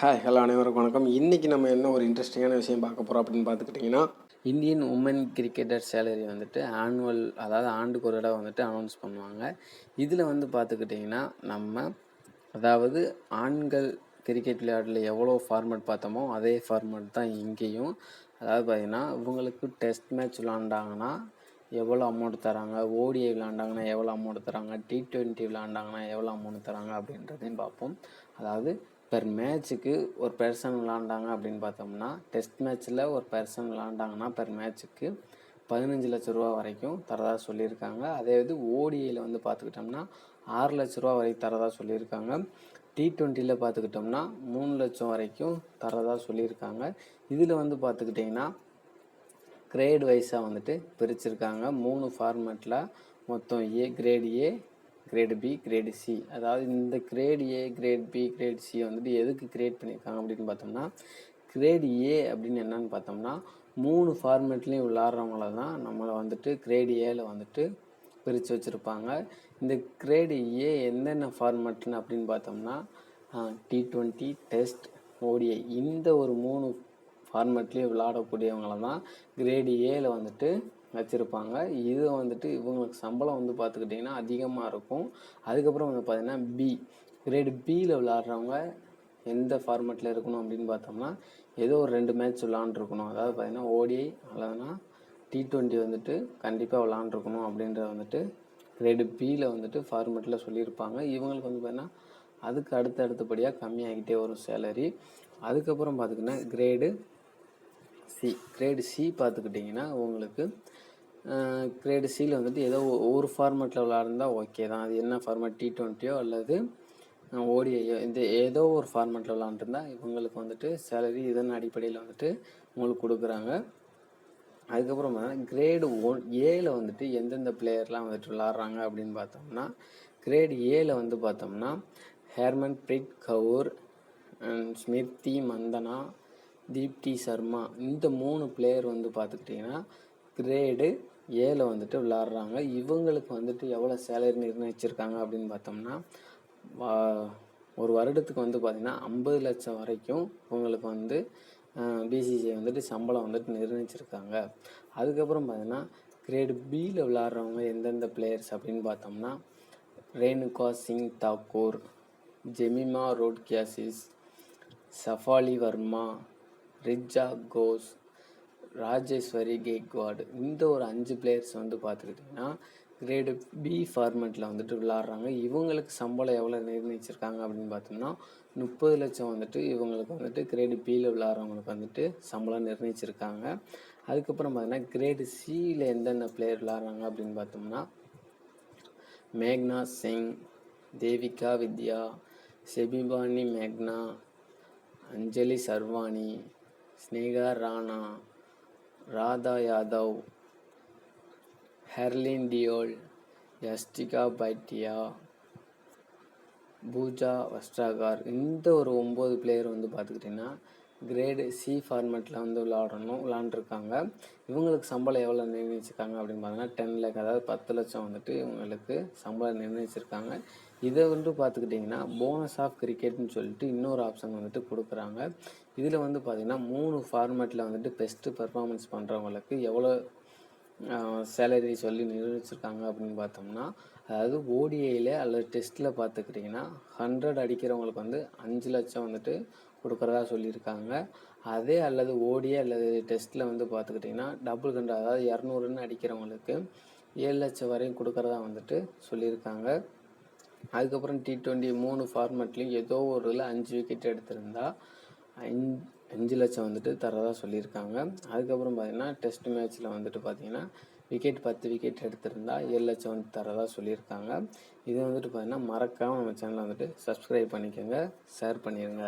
Hi hello அனைவருக்கும் வணக்கம். இன்றைக்கி நம்ம என்ன ஒரு இன்ட்ரெஸ்டிங்கான விஷயம் பார்க்க போகிறோம் அப்படின்னு பார்த்துக்கிட்டிங்கன்னா இந்தியன் உமன் கிரிக்கெட்டர் சேலரி வந்துட்டு ஆனுவல் அதாவது ஆண்டுக்கு ஒரு தடவை வந்துட்டு அனௌன்ஸ் பண்ணுவாங்க. இதில் வந்து பார்த்துக்கிட்டிங்கன்னா நம்ம அதாவது ஆண்கள் கிரிக்கெட் விளையாட்டில் எவ்வளோ ஃபார்மேட் பார்த்தோமோ அதே ஃபார்மேட் தான் இங்கேயும். அதாவது பார்த்திங்கன்னா இவங்களுக்கு டெஸ்ட் மேட்ச் விளாண்டாங்கன்னா எவ்வளோ அமௌண்ட் தராங்க ஓடிஐ விளாண்டாங்கன்னா எவ்வளோ அமௌண்ட் தராங்க டி ட்வெண்ட்டி விளாண்டாங்கன்னா எவ்வளோ அமௌண்ட் தராங்க அப்படின்றதையும் பார்ப்போம். அதாவது பெர் மேட்ச்சுக்கு ஒரு பர்சன் விளாண்டாங்க அப்படின்னு பார்த்தோம்னா டெஸ்ட் மேட்ச்சில் ஒரு பர்சன் விளாண்டாங்கன்னா பெர் மேட்ச்சுக்கு பதினஞ்சு லட்ச ரூபா வரைக்கும் தரதா சொல்லியிருக்காங்க. அதே இது ஓடிஐயில் வந்து பார்த்துக்கிட்டோம்னா ஆறு லட்ச ரூபா வரைக்கும் தரதா சொல்லியிருக்காங்க. டி ட்வெண்ட்டியில் பார்த்துக்கிட்டோம்னா மூணு லட்சம் வரைக்கும் தரதா சொல்லியிருக்காங்க. இதில் வந்து பார்த்துக்கிட்டிங்கன்னா கிரேட் வைஸாக வந்துட்டு பிரிச்சிருக்காங்க. மூணு ஃபார்மேட்டில் மொத்தம் A grade A grade B grade C அதாவது இந்த grade A grade B grade C வந்துட்டு எதுக்கு கிரியேட் பண்ணியிருக்காங்க அப்படின்னு பார்த்தோம்னா கிரேட் ஏ அப்படின்னு என்னன்னு பார்த்தோம்னா மூணு ஃபார்மேட்லேயும் விளாட்றவங்கள தான் நம்மளை வந்துட்டு கிரேட் ஏல வந்துட்டு பிரித்து வச்சுருப்பாங்க. இந்த கிரேடு ஏ என்னென்ன ஃபார்மேட்னு அப்படின்னு பார்த்தோம்னா டி ட்வெண்ட்டி டெஸ்ட் ஓடிஐ இந்த ஒரு மூணு ஃபார்மேட்லேயும் விளாடக்கூடியவங்கள தான் கிரேடு ஏல வந்துட்டு வச்சுருப்பாங்க. இது வந்துட்டு இவங்களுக்கு சம்பளம் வந்து பார்த்துக்கிட்டிங்கன்னா அதிகமாக இருக்கும். அதுக்கப்புறம் வந்து பார்த்திங்கன்னா பி கிரேடு பியில் விளாட்றவங்க எந்த ஃபார்மேட்டில் இருக்கணும் அப்படின்னு பார்த்தோம்னா ஏதோ ஒரு ரெண்டு மேட்ச் விளாண்டுருக்கணும் அதாவது பார்த்திங்கன்னா ஓடிஐ அல்லதுனா டி ட்வெண்ட்டி வந்துட்டு கண்டிப்பாக விளாண்டுருக்கணும் அப்படின்றத வந்துட்டு கிரேடு பியில் வந்துட்டு ஃபார்மேட்டில் சொல்லியிருப்பாங்க. இவங்களுக்கு வந்து பார்த்திங்கன்னா அதுக்கு அடுத்த அடுத்தபடியாக கம்மியாகிட்டே வரும் சேலரி அதுக்கப்புறம் பார்த்திங்கன்னா கிரேடு சி கிரேடு சி பார்த்துக்கிட்டிங்கன்னா உங்களுக்கு கிரேடு சியில் வந்துட்டு ஏதோ ஒரு ஃபார்மேட்டில் விளாட்றதா ஓகே தான். அது என்ன ஃபார்மேட் டி ட்வெண்ட்டியோ அல்லது ஓடிஐயோ? இந்த ஏதோ ஒரு ஃபார்மேட்டில் விளாண்டுருந்தா இவங்களுக்கு வந்துட்டு சேலரி இதன் அடிப்படையில் வந்துட்டு உங்களுக்கு கொடுக்குறாங்க. அதுக்கப்புறம் கிரேடு ஒன் ஏல வந்துட்டு எந்தெந்த பிளேயர்லாம் வந்துட்டு விளாட்றாங்க அப்படின்னு பார்த்தோம்னா கிரேடு ஏல வந்து பார்த்தோம்னா ஹேர்மன் பிரீத் கவுர் அண்ட் ஸ்மிருதி மந்தனா தீப்தி சர்மா இந்த மூணு பிளேயர் வந்து பார்த்துக்கிட்டிங்கன்னா கிரேடு ஏல வந்துட்டு விளாட்றாங்க. இவங்களுக்கு வந்துட்டு எவ்வளோ சேலரி நிர்ணயிச்சிருக்காங்க அப்படின்னு பார்த்தோம்னா ஒரு வருடத்துக்கு வந்து பார்த்திங்கன்னா ஐம்பது லட்சம் வரைக்கும் இவங்களுக்கு வந்து பிசிசிஐ வந்துட்டு சம்பளம் வந்துட்டு நிர்ணயிச்சிருக்காங்க. அதுக்கப்புறம் பார்த்தீங்கன்னா கிரேடு பியில் விளாட்றவங்க எந்தெந்த பிளேயர்ஸ் அப்படின்னு பார்த்தோம்னா ரேணுகா சிங் தாக்கூர் ஜெமிமா ரோட்கியாசிஸ் சஃபாலி வர்மா ரிஜா கோஸ் ராஜேஸ்வரி கேக்வாடு இந்த ஒரு அஞ்சு பிளேயர்ஸ் வந்து பார்த்துக்கிட்டிங்கன்னா கிரேடு பி ஃபார்மெட்டில் வந்துட்டு விளாட்றாங்க. இவங்களுக்கு சம்பளம் எவ்வளோ நிர்ணயிச்சிருக்காங்க அப்படின்னு பார்த்தோம்னா முப்பது லட்சம் வந்துட்டு இவங்களுக்கு வந்துட்டு கிரேடு பியில் விளாட்றவங்களுக்கு வந்துட்டு சம்பளம் நிர்ணயிச்சிருக்காங்க. அதுக்கப்புறம் பார்த்தீங்கன்னா கிரேடு சியில் எந்தெந்த பிளேயர் விளாட்றாங்க அப்படின்னு பார்த்தோம்னா மேக்னா சிங் தேவிகா வித்யா செபிபானி மேக்னா அஞ்சலி சர்வானி ஸ்னேகா ராணா ராதா யாதவ் ஹெர்லின் டியோல் யஸ்டிகா பைட்டியா பூஜா வஸ்ட்ராகார் இந்த ஒரு ஒம்பது பிளேயர் வந்து பார்த்துக்கிட்டிங்கன்னா கிரேடு சி ஃபார்மேட்டில் வந்து விளாடணும் விளாண்டுருக்காங்க. இவங்களுக்கு சம்பளம் எவ்வளோ நிர்ணயிச்சிருக்காங்க அப்படின்னு பார்த்தீங்கன்னா டென் லேக் அதாவது பத்து லட்சம் வந்துட்டு இவங்களுக்கு சம்பளம் நிர்ணயிச்சிருக்காங்க. இதை வந்து பார்த்துக்கிட்டிங்கன்னா போனஸ் ஆஃப் கிரிக்கெட்னு சொல்லிட்டு இன்னொரு ஆப்ஷன் வந்துட்டு கொடுக்குறாங்க. இதில் வந்து பார்த்திங்கன்னா மூணு ஃபார்மேட்டில் வந்துட்டு பெஸ்ட்டு பர்ஃபார்மன்ஸ் பண்ணுறவங்களுக்கு எவ்வளோ சேலரி சொல்லி நிர்ணயிச்சிருக்காங்க அப்படின்னு பார்த்தோம்னா அதாவது ஓடிஐயில் அல்லது டெஸ்ட்டில் பார்த்துக்கிட்டிங்கன்னா ஹண்ட்ரட் அடிக்கிறவங்களுக்கு வந்து அஞ்சு லட்சம் வந்துட்டு கொடுக்குறதா சொல்லியிருக்காங்க. அதே அல்லது ஓடிஏ அல்லது டெஸ்ட்டில் வந்து பார்த்துக்கிட்டிங்கன்னா டபுள் ஹண்ட்ரட் அதாவது இரநூறுன்னு அடிக்கிறவங்களுக்கு ஏழு லட்சம் வரையும் கொடுக்குறதா வந்துட்டு சொல்லியிருக்காங்க. அதுக்கப்புறம் டி ட்வெண்ட்டி மூணு ஃபார்மேட்லேயும் ஏதோ ஒரு இதில் அஞ்சு விக்கெட் எடுத்திருந்தா அஞ்சு லட்சம் வந்துட்டு தரதாக சொல்லியிருக்காங்க. அதுக்கப்புறம் பார்த்திங்கன்னா டெஸ்ட் மேட்ச்சில் வந்துட்டு பார்த்திங்கன்னா விக்கெட் பத்து விக்கெட் எடுத்திருந்தா ஏழு லட்சம் வந்து தரதாக சொல்லியிருக்காங்க. இது வந்துட்டு பார்த்திங்கன்னா மறக்காமல் நம்ம சேனலை வந்துட்டு சப்ஸ்கிரைப் பண்ணிக்கோங்க. ஷேர் பண்ணிடுங்க